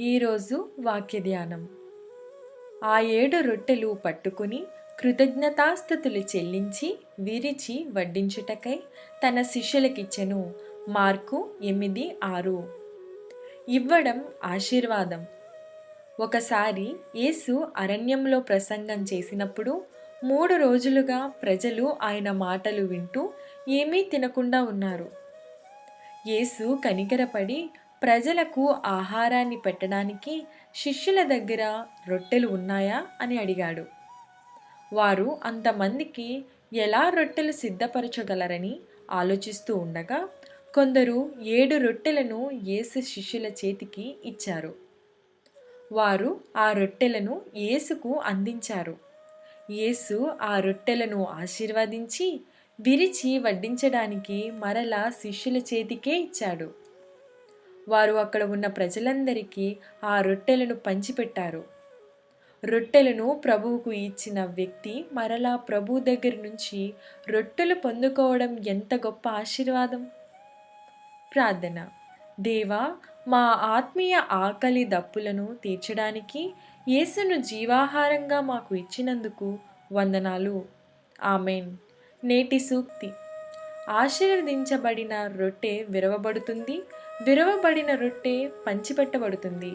ఈరోజు వాక్య ధ్యానం ఆ ఏడు రొట్టెలు పట్టుకుని కృతజ్ఞతాస్థుతులు చెల్లించి విరిచి వడ్డించుటకై తన శిష్యులకిచ్చెను. మార్కు ఎనిమిది ఆరు. ఇవ్వడం ఆశీర్వాదం. ఒకసారి యేసు అరణ్యంలో ప్రసంగం చేసినప్పుడు మూడు రోజులుగా ప్రజలు ఆయన మాటలు వింటూ ఏమీ తినకుండా ఉన్నారు. యేసు కనికరపడి ప్రజలకు ఆహారాన్ని పెట్టడానికి శిష్యుల దగ్గర రొట్టెలు ఉన్నాయా అని అడిగాడు. వారు అంతమందికి ఎలా రొట్టెలు సిద్ధపరచగలరని ఆలోచిస్తూ ఉండగా కొందరు ఏడు రొట్టెలను యేసు శిష్యుల చేతికి ఇచ్చారు. వారు ఆ రొట్టెలను యేసుకు అందించారు. యేసు ఆ రొట్టెలను ఆశీర్వదించి విరిచి వడ్డించడానికి మరలా శిష్యుల చేతికే ఇచ్చాడు. వారు అక్కడ ఉన్న ప్రజలందరికీ ఆ రొట్టెలను పంచిపెట్టారు. రొట్టెలను ప్రభువుకు ఇచ్చిన వ్యక్తి మరలా ప్రభు దగ్గర నుంచి రొట్టెలు పొందుకోవడం ఎంత గొప్ప ఆశీర్వాదం? ప్రార్థన. దేవా మా ఆత్మీయ ఆకలి దప్పులను తీర్చడానికి యేసును జీవాహారంగా మాకు ఇచ్చినందుకు వందనాలు. ఆమెన్. నేటి సూక్తి. ఆశీర్వదించబడిన రొట్టె విరవబడుతుంది. విరవబడిన రొట్టె పంచిపెట్టబడుతుంది.